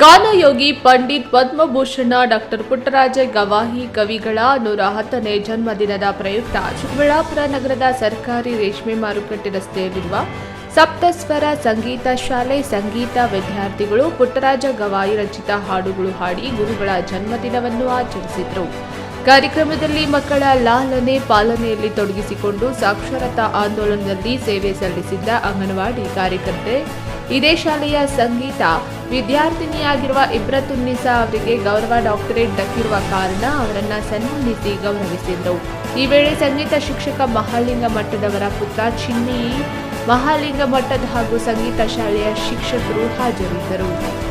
ಗಾನಯೋಗಿ Pandit Padma Bhushan doctor Puttaraja Gavai ಕವಿಗಳ ನೂರ ಹತ್ತನೇ ಜನ್ಮದಿನದ ಪ್ರಯುಕ್ತ ಚಿಕ್ಕಬಳ್ಳಾಪುರ ನಗರದ ಸರ್ಕಾರಿ ರೇಷ್ಮೆ ಮಾರುಕಟ್ಟೆ ರಸ್ತೆಯಲ್ಲಿರುವ ಸಪ್ತಸ್ವರ ಸಂಗೀತ ಶಾಲೆ ಸಂಗೀತ ವಿದ್ಯಾರ್ಥಿಗಳು ಪುಟ್ಟರಾಜ ಗವಾಯಿ ರಚಿತ ಹಾಡುಗಳು ಹಾಡಿ ಗುರುಗಳ ಜನ್ಮದಿನವನ್ನು ಆಚರಿಸಿದರು. ಕಾರ್ಯಕ್ರಮದಲ್ಲಿ ಮಕ್ಕಳ ಲಾಲನೆ ಪಾಲನೆಯಲ್ಲಿ ತೊಡಗಿಸಿಕೊಂಡು ಸಾಕ್ಷರತಾ ಆಂದೋಲನದಲ್ಲಿ ಸೇವೆ ಸಲ್ಲಿಸಿದ್ದ ಅಂಗನವಾಡಿ ಕಾರ್ಯಕರ್ತೆ ಇದೇ ಶಾಲೆಯ ಸಂಗೀತ. ವಿದ್ಯಾರ್ಥಿನಿಯಾಗಿರುವ ಇಬ್ರತುನ್ನಿಸಾ ಅವರಿಗೆ ಗೌರವ ಡಾಕ್ಟರೇಟ್ ದಕ್ಕಿರುವ ಕಾರಣ ಅವರನ್ನ ಸನ್ಮಾನಿಸಿ ಗೌರವಿಸಿದರು. ಈ ವೇಳೆ ಸಂಗೀತ ಶಿಕ್ಷಕ ಮಹಾಲಿಂಗ ಮಠದವರ ಪುತ್ರ ಚಿನ್ನಿ ಮಹಾಲಿಂಗ ಮಠದ ಹಾಗೂ ಸಂಗೀತ ಶಾಲೆಯ ಶಿಕ್ಷಕರು ಹಾಜರಿದ್ದರು.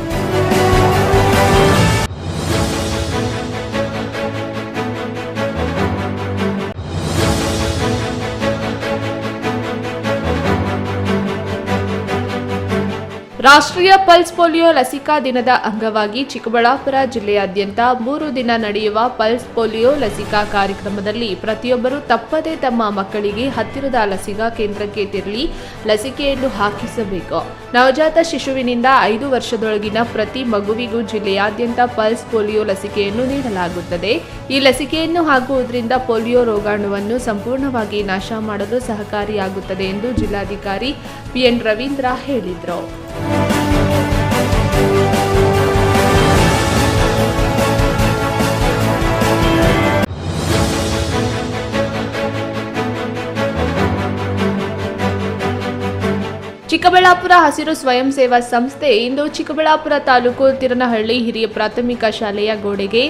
ರಾಷ್ಟ್ರೀಯ ಪಲ್ಸ್ ಪೋಲಿಯೋ ಲಸಿಕಾ ದಿನದ ಅಂಗವಾಗಿ ಚಿಕ್ಕಬಳ್ಳಾಪುರ ಜಿಲ್ಲೆಯಾದ್ಯಂತ ಮೂರು ದಿನ ನಡೆಯುವ ಪಲ್ಸ್ ಪೋಲಿಯೋ ಲಸಿಕಾ ಕಾರ್ಯಕ್ರಮದಲ್ಲಿ ಪ್ರತಿಯೊಬ್ಬರು ತಪ್ಪದೇ ತಮ್ಮ ಮಕ್ಕಳಿಗೆ ಹತ್ತಿರದ ಲಸಿಕಾ ಕೇಂದ್ರಕ್ಕೆ ತೆರಳಿ ಲಸಿಕೆಯನ್ನು ಹಾಕಿಸಬೇಕು. ನವಜಾತ ಶಿಶುವಿನಿಂದ ಐದು ವರ್ಷದೊಳಗಿನ ಪ್ರತಿ ಮಗುವಿಗೂ ಜಿಲ್ಲೆಯಾದ್ಯಂತ ಪಲ್ಸ್ ಪೋಲಿಯೋ ಲಸಿಕೆಯನ್ನು ನೀಡಲಾಗುತ್ತದೆ. ಈ ಲಸಿಕೆಯನ್ನು ಹಾಕುವುದರಿಂದ ಪೋಲಿಯೋ ರೋಗಾಣುವನ್ನು ಸಂಪೂರ್ಣವಾಗಿ ನಾಶ ಮಾಡಲು ಸಹಕಾರಿಯಾಗುತ್ತದೆ ಎಂದು ಜಿಲ್ಲಾಧಿಕಾರಿ ಪಿಎನ್ ರವೀಂದ್ರ ಹೇಳಿದರು. ಚಿಕ್ಕಬಳ್ಳಾಪುರ ಹಸಿರು ಸ್ವಯಂ ಸೇವಾ ಸಂಸ್ಥೆ ಇಂದು ಚಿಕ್ಕಬಳ್ಳಾಪುರ ತಾಲೂಕು ತಿರನಹಳ್ಳಿ ಹಿರಿಯ ಪ್ರಾಥಮಿಕ ಶಾಲೆಯ ಗೋಡೆಗೆ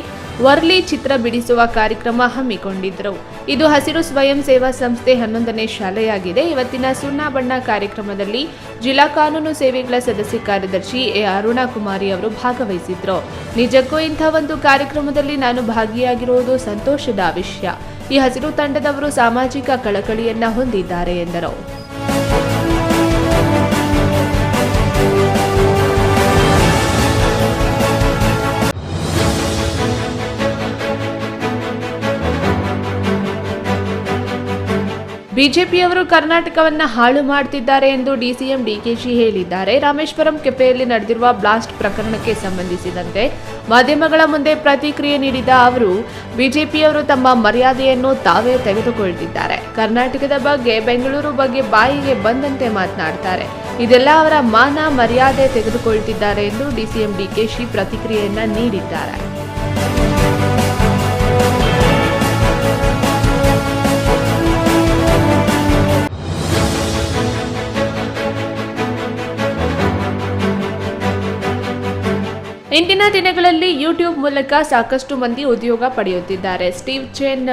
ವರ್ಲಿ ಚಿತ್ರ ಬಿಡಿಸುವ ಕಾರ್ಯಕ್ರಮ ಹಮ್ಮಿಕೊಂಡಿದ್ದರು. ಇದು ಹಸಿರು ಸ್ವಯಂ ಸೇವಾ ಸಂಸ್ಥೆ ಹನ್ನೊಂದನೇ ಶಾಲೆಯಾಗಿದೆ. ಇವತ್ತಿನ ಸುಣ್ಣ ಬಣ್ಣ ಕಾರ್ಯಕ್ರಮದಲ್ಲಿ ಜಿಲ್ಲಾ ಕಾನೂನು ಸೇವೆಗಳ ಸದಸ್ಯ ಕಾರ್ಯದರ್ಶಿ ಎ ಅರುಣಾ ಕುಮಾರಿ ಅವರು ಭಾಗವಹಿಸಿದ್ರು. ನಿಜಕ್ಕೂ ಇಂಥ ಒಂದು ಕಾರ್ಯಕ್ರಮದಲ್ಲಿ ನಾನು ಭಾಗಿಯಾಗಿರುವುದು ಸಂತೋಷದ ವಿಷಯ. ಈ ಹಸಿರು ತಂಡದವರು ಸಾಮಾಜಿಕ ಕಳಕಳಿಯನ್ನ ಹೊಂದಿದ್ದಾರೆ ಎಂದರು. ಬಿಜೆಪಿಯವರು ಕರ್ನಾಟಕವನ್ನ ಹಾಳು ಮಾಡುತ್ತಿದ್ದಾರೆ ಎಂದು ಡಿಸಿಎಂ ಡಿಕೆಶಿ ಹೇಳಿದ್ದಾರೆ. ರಾಮೇಶ್ವರಂ ಕೆಪೆಯಲ್ಲಿ ನಡೆದಿರುವ ಬ್ಲಾಸ್ಟ್ ಪ್ರಕರಣಕ್ಕೆ ಸಂಬಂಧಿಸಿದಂತೆ ಮಾಧ್ಯಮಗಳ ಮುಂದೆ ಪ್ರತಿಕ್ರಿಯೆ ನೀಡಿದ ಅವರು, ಬಿಜೆಪಿಯವರು ತಮ್ಮ ಮರ್ಯಾದೆಯನ್ನು ತಾವೇ ತೆಗೆದುಕೊಳ್ತಿದ್ದಾರೆ ಕರ್ನಾಟಕದ ಬಗ್ಗೆ, ಬೆಂಗಳೂರು ಬಗ್ಗೆ ಬಾಯಿಗೆ ಬಂದಂತೆ ಮಾತನಾಡ್ತಾರೆ. ಇದೆಲ್ಲ ಅವರ ಮಾನ ಮರ್ಯಾದೆ ತೆಗೆದುಕೊಳ್ತಿದ್ದಾರೆ ಎಂದು ಡಿಸಿಎಂ ಡಿಕೆಶಿ ಪ್ರತಿಕ್ರಿಯೆಯನ್ನ ನೀಡಿದ್ದಾರೆ. ಇಂದಿನ ದಿನಗಳಲ್ಲಿ ಯೂಟ್ಯೂಬ್ ಮೂಲಕ ಸಾಕಷ್ಟು ಮಂದಿ ಉದ್ಯೋಗ ಪಡೆಯುತ್ತಿದ್ದಾರೆ. ಸ್ಟೀವ್ ಚೆನ್,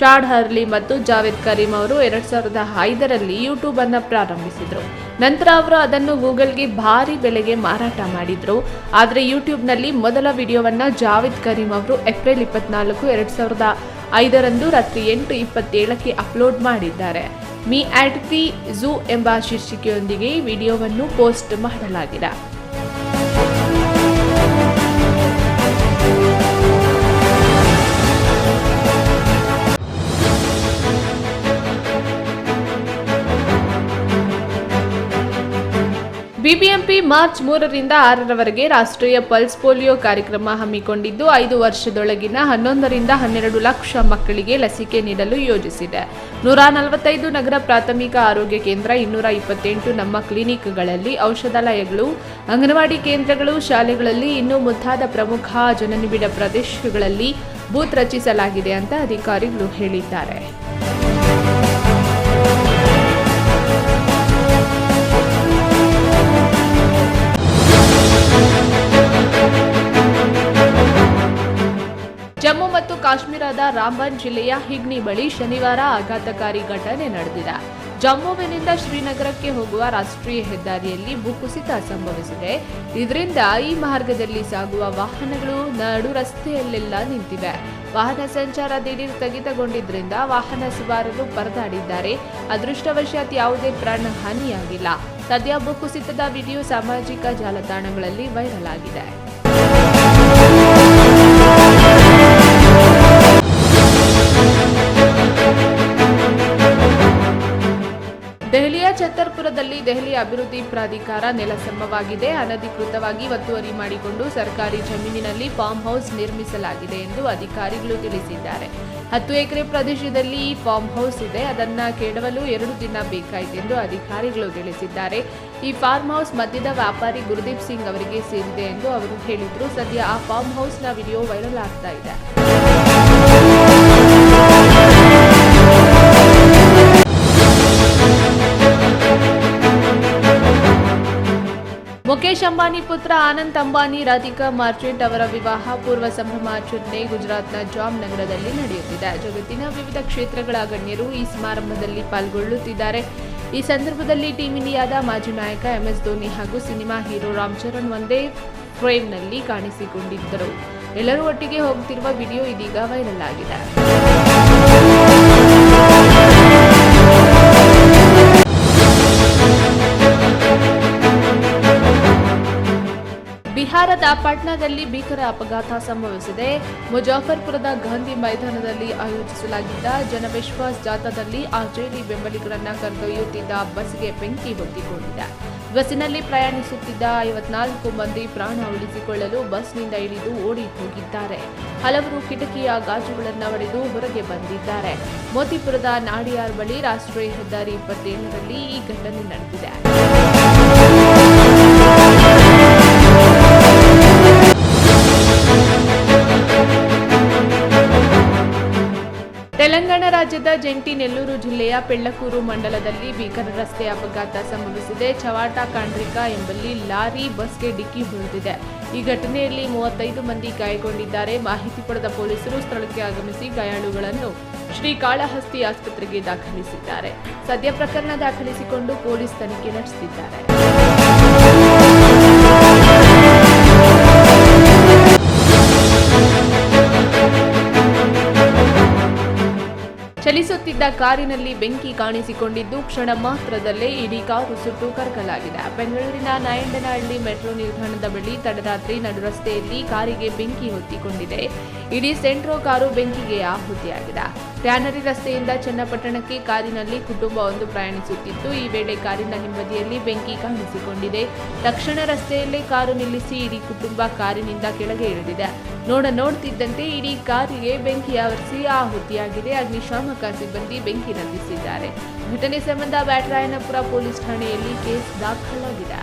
ಚಾಡ್ ಹರ್ಲಿ ಮತ್ತು ಜಾವೇದ್ ಕರೀಂ ಅವರು ಎರಡ್ ಸಾವಿರದ ಐದರಲ್ಲಿ ಯೂಟ್ಯೂಬ್ ಅನ್ನ ಪ್ರಾರಂಭಿಸಿದ್ರು. ನಂತರ ಅವರು ಅದನ್ನು ಗೂಗಲ್ಗೆ ಭಾರಿ ಬೆಲೆಗೆ ಮಾರಾಟ ಮಾಡಿದ್ರು. ಆದರೆ ಯೂಟ್ಯೂಬ್ನಲ್ಲಿ ಮೊದಲ ವಿಡಿಯೋವನ್ನ ಜಾವೇದ್ ಕರೀಂ ಅವರು ಏಪ್ರಿಲ್ ಇಪ್ಪತ್ನಾಲ್ಕು ಎರಡ್ ಸಾವಿರದ ಐದರಂದು ರಾತ್ರಿ ಎಂಟು ಇಪ್ಪತ್ತೇಳಕ್ಕೆ ಅಪ್ಲೋಡ್ ಮಾಡಿದ್ದಾರೆ. ಮೀ ಆಟ್ ದಿ ಝೂ ಎಂಬ ಶೀರ್ಷಿಕೆಯೊಂದಿಗೆ ವಿಡಿಯೋವನ್ನು ಪೋಸ್ಟ್ ಮಾಡಲಾಗಿದೆ. ಬಿಬಿಎಂಪಿ ಮಾರ್ಚ್ ಮೂರರಿಂದ ಆರರವರೆಗೆ ರಾಷ್ಟ್ರೀಯ ಪಲ್ಸ್ ಪೋಲಿಯೋ ಕಾರ್ಯಕ್ರಮ ಹಮ್ಮಿಕೊಂಡಿದ್ದು, ಐದು ವರ್ಷದೊಳಗಿನ ಹನ್ನೊಂದರಿಂದ ಹನ್ನೆರಡು ಲಕ್ಷ ಮಕ್ಕಳಿಗೆ ಲಸಿಕೆ ನೀಡಲು ಯೋಜಿಸಿದೆ. ನೂರ ನಲವತ್ತೈದು ನಗರ ಪ್ರಾಥಮಿಕ ಆರೋಗ್ಯ ಕೇಂದ್ರ, ಇನ್ನೂರ ಇಪ್ಪತ್ತೆಂಟು ನಮ್ಮ ಕ್ಲಿನಿಕ್ಗಳಲ್ಲಿ ಔಷಧಾಲಯಗಳು, ಅಂಗನವಾಡಿ ಕೇಂದ್ರಗಳು, ಶಾಲೆಗಳಲ್ಲಿ ಇನ್ನೂ ಮುಂತಾದ ಪ್ರಮುಖ ಜನನಿಬಿಡ ಪ್ರದೇಶಗಳಲ್ಲಿ ಬೂತ್ ರಚಿಸಲಾಗಿದೆ ಅಂತ ಅಧಿಕಾರಿಗಳು ಹೇಳಿದ್ದಾರೆ. ಕಾಶ್ಮೀರದ ರಾಂಬನ್ ಜಿಲ್ಲೆಯ ಹಿಗ್ನಿ ಬಳಿ ಶನಿವಾರ ಆಘಾತಕಾರಿ ಘಟನೆ ನಡೆದಿದೆ. ಜಮ್ಮುವಿನಿಂದ ಶ್ರೀನಗರಕ್ಕೆ ಹೋಗುವ ರಾಷ್ಟ್ರೀಯ ಹೆದ್ದಾರಿಯಲ್ಲಿ ಭೂಕುಸಿತ ಸಂಭವಿಸಿದೆ. ಇದರಿಂದ ಈ ಮಾರ್ಗದಲ್ಲಿ ಸಾಗುವ ವಾಹನಗಳು ನಡು ರಸ್ತೆಯಲ್ಲೆಲ್ಲ ನಿಂತಿವೆ. ವಾಹನ ಸಂಚಾರ ದಿಢೀರ್ ಸ್ಥಗಿತಗೊಂಡಿದ್ದರಿಂದ ವಾಹನ ಸವಾರರು ಪರದಾಡಿದ್ದಾರೆ. ಅದೃಷ್ಟವಶಾತ್ ಯಾವುದೇ ಪ್ರಾಣ ಹಾನಿಯಾಗಿಲ್ಲ. ಸದ್ಯ ಭೂಕುಸಿತದ ವಿಡಿಯೋ ಸಾಮಾಜಿಕ ಜಾಲತಾಣಗಳಲ್ಲಿ ವೈರಲ್ ಆಗಿದೆ. ಛತ್ತರ್ಪುರದಲ್ಲಿ ದೆಹಲಿ ಅಭಿವೃದ್ಧಿ ಪ್ರಾಧಿಕಾರ ನೆಲಸಮವಾಗಿದೆ ಅನಧಿಕೃತವಾಗಿ ಒತ್ತುವರಿ ಮಾಡಿಕೊಂಡು ಸರ್ಕಾರಿ ಜಮೀನಿನಲ್ಲಿ ಫಾರ್ಮ್ ಹೌಸ್ ನಿರ್ಮಿಸಲಾಗಿದೆ ಎಂದು ಅಧಿಕಾರಿಗಳು ತಿಳಿಸಿದ್ದಾರೆ. ಹತ್ತು ಎಕರೆ ಪ್ರದೇಶದಲ್ಲಿ ಈ ಫಾರ್ಮ್ ಹೌಸ್ ಇದೆ. ಅದನ್ನ ಕೆಡವಲು ಎರಡು ದಿನ ಬೇಕಾಯಿತೆಂದು ಅಧಿಕಾರಿಗಳು ತಿಳಿಸಿದ್ದಾರೆ. ಈ ಫಾರ್ಮ್ ಹೌಸ್ ಮಧ್ಯದ ವ್ಯಾಪಾರಿ ಗುರುದೀಪ್ ಸಿಂಗ್ ಅವರಿಗೆ ಸೇರಿದೆ ಎಂದು ಅವರು ಹೇಳಿದ್ರು. ಸದ್ಯ ಆ ಫಾರ್ಮ್ ಹೌಸ್ನ ವಿಡಿಯೋ ವೈರಲ್ ಆಗ್ತಾ ಇದೆ. ಮುಖೇಶ್ ಅಂಬಾನಿ ಪುತ್ರ ಆನಂದ್ ಅಂಬಾನಿ, ರಾಧಿಕಾ ಮಾರ್ಚೆಂಟ್ ಅವರ ವಿವಾಹ ಪೂರ್ವ ಸಂಭ್ರಮಾಚರಣೆ ಗುಜರಾತ್ನ ಜಾಮ್ನಗರದಲ್ಲಿ ನಡೆಯುತ್ತಿದೆ. ಜಗತ್ತಿನ ವಿವಿಧ ಕ್ಷೇತ್ರಗಳ ಗಣ್ಯರು ಈ ಸಮಾರಂಭದಲ್ಲಿ ಪಾಲ್ಗೊಳ್ಳುತ್ತಿದ್ದಾರೆ. ಈ ಸಂದರ್ಭದಲ್ಲಿ ಟೀಂ ಇಂಡಿಯಾದ ಮಾಜಿ ನಾಯಕ ಎಂಎಸ್ ಧೋನಿ ಹಾಗೂ ಸಿನಿಮಾ ಹೀರೋ ರಾಮ್ ಚರಣ್ ಒಂದೇ ಫ್ರೇಮ್ನಲ್ಲಿ ಕಾಣಿಸಿಕೊಂಡಿದ್ದರು. ಎಲ್ಲರೂ ಒಟ್ಟಿಗೆ ಹೋಗುತ್ತಿರುವ ವಿಡಿಯೋ ಇದೀಗ ವೈರಲ್ ಆಗಿದೆ. ಬಿಹಾರದ ಪಾಟ್ನಾದಲ್ಲಿ ಭೀಕರ ಅಪಘಾತ ಸಂಭವಿಸಿದೆ. ಮುಜಾಫರ್ಪುರದ ಗಾಂಧಿ ಮೈದಾನದಲ್ಲಿ ಆಯೋಜಿಸಲಾಗಿದ್ದ ಜನವಿಶ್ವಾಸ್ ಜಾಥಾದಲ್ಲಿ ಆರ್ಜೆಡಿ ಬೆಂಬಲಿಗರನ್ನ ಕರೆದೊಯ್ಯುತ್ತಿದ್ದ ಬಸ್ಗೆ ಬೆಂಕಿ ಹೊತ್ತಿಕೊಂಡಿದೆ. ಬಸ್ಸಿನಲ್ಲಿ ಪ್ರಯಾಣಿಸುತ್ತಿದ್ದ ಐವತ್ನಾಲ್ಕು ಮಂದಿ ಪ್ರಾಣ ಉಳಿಸಿಕೊಳ್ಳಲು ಬಸ್ನಿಂದ ಇಳಿದು ಓಡಿ ಹೋಗಿದ್ದಾರೆ. ಹಲವರು ಕಿಟಕಿಯ ಗಾಜುಗಳನ್ನು ಒಡೆದು ಹೊರಗೆ ಬಂದಿದ್ದಾರೆ. ಮೋತಿಪುರದ ನಾಡಿಯಾರ್ ಬಳಿ ರಾಷ್ಟ್ರೀಯ ಹೆದ್ದಾರಿ ಇಪ್ಪತ್ತೇಳರಲ್ಲಿ ಈ ಘಟನೆ ನಡೆದಿದೆ. ಪೆಳ್ಳಕೂರು ಮಂಡಲದಲ್ಲಿ ಭೀಕರ ರಸ್ತೆ ಅಪಘಾತ ಸಂಭವಿಸಿದೆ. ಚವಾಟ ಕಾಂಡ್ರಿಕಾ ಎಂಬಲ್ಲಿ ಲಾರಿ ಬಸ್ಗೆ ಡಿಕ್ಕಿ ಹೊಡೆದಿದೆ. ಈ ಘಟನೆಯಲ್ಲಿ ಮೂವತ್ತೈದು ಮಂದಿ ಗಾಯಗೊಂಡಿದ್ದಾರೆ. ಮಾಹಿತಿ ಪಡೆದ ಪೊಲೀಸರು ಸ್ಥಳಕ್ಕೆ ಆಗಮಿಸಿ ಗಾಯಾಳುಗಳನ್ನು ಶ್ರೀ ಕಾಳಹಸ್ತಿ ಆಸ್ಪತ್ರೆಗೆ ದಾಖಲಿಸಿದ್ದಾರೆ. ಸದ್ಯ ಪ್ರಕರಣ ದಾಖಲಿಸಿಕೊಂಡು ಪೊಲೀಸ್ ತನಿಖೆ ನಡೆಸುತ್ತಿದ್ದಾರೆ. ಚಲಿಸುತ್ತಿದ್ದ ಕಾರಿನಲ್ಲಿ ಬೆಂಕಿ ಕಾಣಿಸಿಕೊಂಡಿದ್ದು, ಕ್ಷಣ ಮಾತ್ರದಲ್ಲೇ ಇಡೀ ಕಾರು ಸುಟ್ಟು ಕರಕಲಾಗಿದೆ. ಬೆಂಗಳೂರಿನ ನಾಯಂಡನಹಳ್ಳಿ ಮೆಟ್ರೋ ನಿಲ್ದಾಣದ ಬಳಿ ತಡರಾತ್ರಿ ನಡುರಸ್ತೆಯಲ್ಲಿ ಕಾರಿಗೆ ಬೆಂಕಿ ಹೊತ್ತಿಕೊಂಡಿದೆ. ಇಡೀ ಸೆಂಟ್ರೋ ಕಾರು ಬೆಂಕಿಗೆ ಆಹುತಿಯಾಗಿದೆ. ಟ್ಯಾನರಿ ರಸ್ತೆಯಿಂದ ಚನ್ನಪಟ್ಟಣಕ್ಕೆ ಕಾರಿನಲ್ಲಿ ಕುಟುಂಬವೊಂದು ಪ್ರಯಾಣಿಸುತ್ತಿತ್ತು. ಈ ವೇಳೆ ಕಾರಿನ ಹಿಂಬದಿಯಲ್ಲಿ ಬೆಂಕಿ ಕಾಣಿಸಿಕೊಂಡಿದೆ ತಕ್ಷಣ ರಸ್ತೆಯಲ್ಲೇ ಕಾರು ನಿಲ್ಲಿಸಿ ಇಡೀ ಕುಟುಂಬ ಕಾರಿನಿಂದ ಕೆಳಗೆ ಇಳಿದಿದೆ. ನೋಡ ನೋಡ್ತಿದ್ದಂತೆ ಇಡೀ ಕಾರಿಗೆ ಬೆಂಕಿ ಆವರಿಸಿ ಆಹುತಿಯಾಗಿದೆ. ಅಗ್ನಿಶಾಮಕ ಸಿಬ್ಬಂದಿ ಬೆಂಕಿ ನಂದಿಸಿದ್ದಾರೆ. ಘಟನೆ ಸಂಬಂಧ ಬ್ಯಾಟರಾಯನಪುರ ಪೊಲೀಸ್ ಠಾಣೆಯಲ್ಲಿ ಕೇಸ್ ದಾಖಲಾಗಿದೆ.